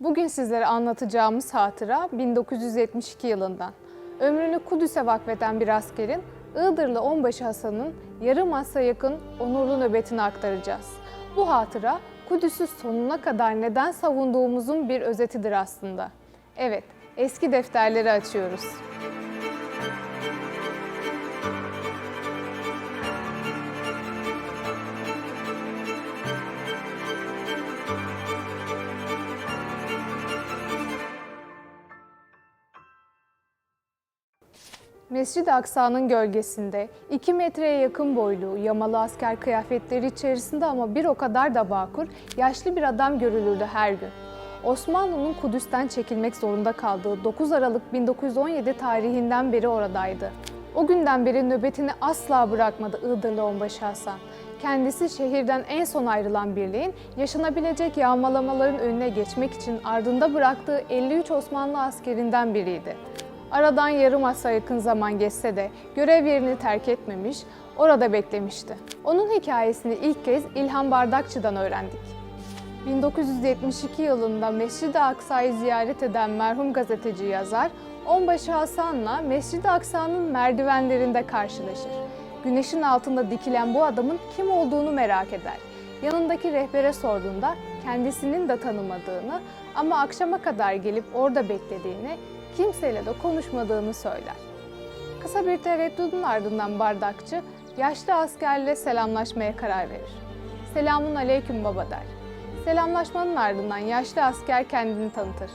Bugün sizlere anlatacağımız hatıra 1972 yılından. Ömrünü Kudüs'e vakfeden bir askerin Iğdırlı Onbaşı Hasan'ın yarım asra yakın onurlu nöbetini aktaracağız. Bu hatıra Kudüs'ü sonuna kadar neden savunduğumuzun bir özetidir aslında. Evet, eski defterleri açıyoruz. Mescid-i Aksa'nın gölgesinde 2 metreye yakın boylu, yamalı asker kıyafetleri içerisinde ama bir o kadar da vakur, yaşlı bir adam görülürdü her gün. Osmanlı'nın Kudüs'ten çekilmek zorunda kaldığı 9 Aralık 1917 tarihinden beri oradaydı. O günden beri nöbetini asla bırakmadı Iğdırlı Onbaşı Hasan. Kendisi şehirden en son ayrılan birliğin yaşanabilecek yağmalamaların önüne geçmek için ardında bıraktığı 53 Osmanlı askerinden biriydi. Aradan yarım asra yakın zaman geçse de görev yerini terk etmemiş, orada beklemişti. Onun hikayesini ilk kez İlhan Bardakçı'dan öğrendik. 1972 yılında Mescid-i Aksa'yı ziyaret eden merhum gazeteci yazar, Onbaşı Hasan'la Mescid-i Aksa'nın merdivenlerinde karşılaşır. Güneşin altında dikilen bu adamın kim olduğunu merak eder. Yanındaki rehbere sorduğunda kendisinin de tanımadığını ama akşama kadar gelip orada beklediğini, kimseyle de konuşmadığını söyler. Kısa bir tereddüdün ardından bardakçı yaşlı askerle selamlaşmaya karar verir. Selamun aleyküm baba der. Selamlaşmanın ardından yaşlı asker kendini tanıtır.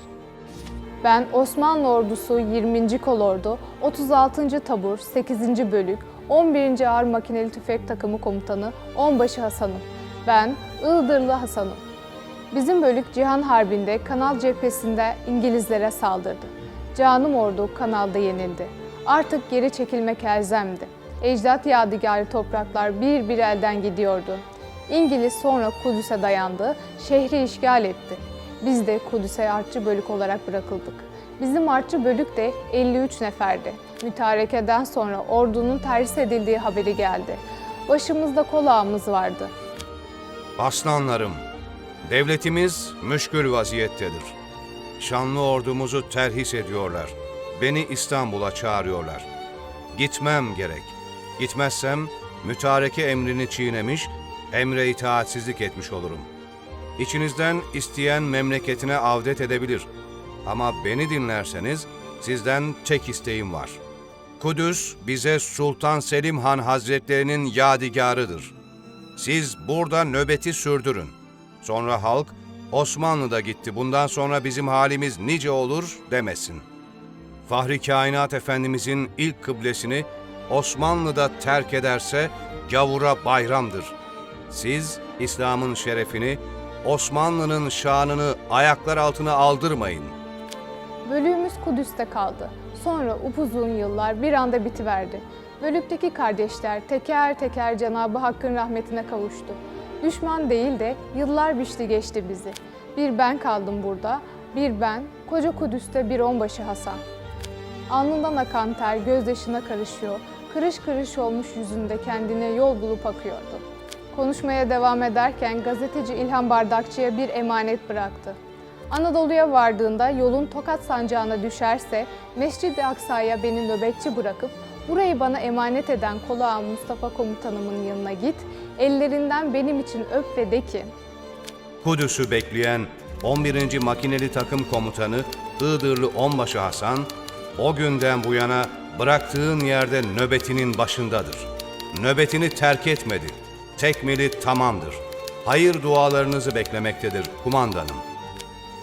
Ben Osmanlı Ordusu 20. Kolordu 36. Tabur 8. Bölük 11. Ağır Makineli Tüfek Takımı Komutanı Onbaşı Hasan'ım. Ben Iğdırlı Hasan'ım. Bizim bölük Cihan Harbi'nde Kanal cephesinde İngilizlere saldırdı. Canım ordu kanalda yenildi. Artık geri çekilmek elzemdi. Ecdat yadigarı topraklar bir bir elden gidiyordu. İngiliz sonra Kudüs'e dayandı, şehri işgal etti. Biz de Kudüs'e artçı bölük olarak bırakıldık. Bizim artçı bölük de 53 neferdi. Mütarekeden sonra ordunun terhis edildiği haberi geldi. Başımızda kolağımız vardı. Aslanlarım, devletimiz müşkül vaziyettedir. Şanlı ordumuzu terhis ediyorlar. Beni İstanbul'a çağırıyorlar. Gitmem gerek. Gitmezsem mütareke emrini çiğnemiş, emre itaatsizlik etmiş olurum. İçinizden isteyen memleketine avdet edebilir. Ama beni dinlerseniz sizden tek isteğim var. Kudüs bize Sultan Selim Han Hazretlerinin yadigarıdır. Siz burada nöbeti sürdürün. Sonra halk Osmanlı da gitti bundan sonra bizim halimiz nice olur demesin. Fahri Kainat Efendimizin ilk kıblesini Osmanlı'da terk ederse gavura bayramdır. Siz İslam'ın şerefini, Osmanlı'nın şanını ayaklar altına aldırmayın. Bölüğümüz Kudüs'te kaldı. Sonra upuzun yıllar bir anda bitiverdi. Bölükteki kardeşler teker teker Cenab-ı Hakk'ın rahmetine kavuştu. Düşman değil de yıllar biçti geçti bizi. Bir ben kaldım burada, bir ben, koca Kudüs'te bir onbaşı Hasan. Alnından akan ter gözyaşına karışıyor, kırış kırış olmuş yüzünde kendine yol bulup akıyordu. Konuşmaya devam ederken gazeteci İlhan Bardakçı'ya bir emanet bıraktı. Anadolu'ya vardığında yolun Tokat sancağına düşerse Mescid-i Aksa'ya beni nöbetçi bırakıp burayı bana emanet eden kolağım Mustafa komutanımın yanına git, ellerinden benim için öp ve de ki Kudüs'ü bekleyen 11. Makineli Takım Komutanı Iğdırlı Onbaşı Hasan, o günden bu yana bıraktığın yerde nöbetinin başındadır. Nöbetini terk etmedi. Tekmili tamamdır. Hayır dualarınızı beklemektedir kumandanım.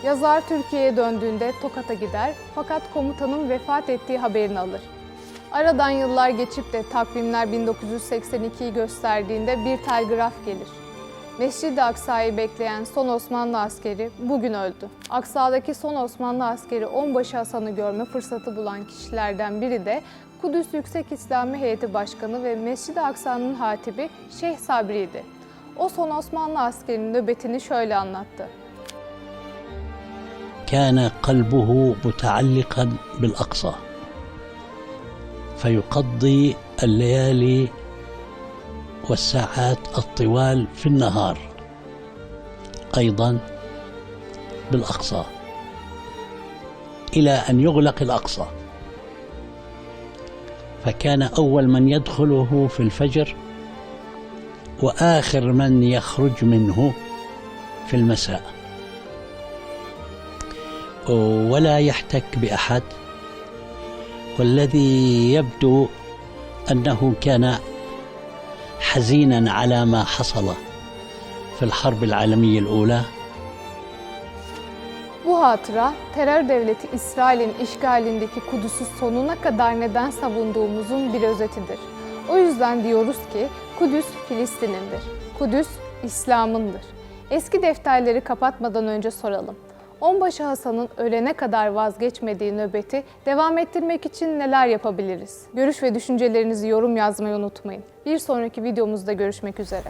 Yazar Türkiye'ye döndüğünde Tokat'a gider fakat komutanın vefat ettiği haberini alır. Aradan yıllar geçip de takvimler 1982'yi gösterdiğinde bir telgraf gelir. Mescid-i Aksa'yı bekleyen son Osmanlı askeri bugün öldü. Aksa'daki son Osmanlı askeri Onbaşı Hasan'ı görme fırsatı bulan kişilerden biri de Kudüs Yüksek İslami Heyeti Başkanı ve Mescid-i Aksa'nın hatibi Şeyh Sabri'ydi. O son Osmanlı askerinin nöbetini şöyle anlattı. كان قلبه متعلقا بالاقصى فيقضي الليالي والساعات الطوال في النهار. أيضا بالأقصى. إلى أن يغلق الأقصى. فكان أول من يدخله في الفجر وآخر من يخرج منه في المساء. ولا يحتك بأحد. والذي يبدو أنه كان حزينا على ما حصل في الحرب العالمية الأولى Bu hatıra terör devleti İsrail'in işgalindeki Kudüs'ü sonuna kadar neden savunduğumuzun bir özetidir. O yüzden diyoruz ki Kudüs Filistin'indir. Kudüs İslam'ındır. Eski defterleri kapatmadan önce soralım. Onbaşı Hasan'ın ölene kadar vazgeçmediği nöbeti devam ettirmek için neler yapabiliriz? Görüş ve düşüncelerinizi yorum yazmayı unutmayın. Bir sonraki videomuzda görüşmek üzere.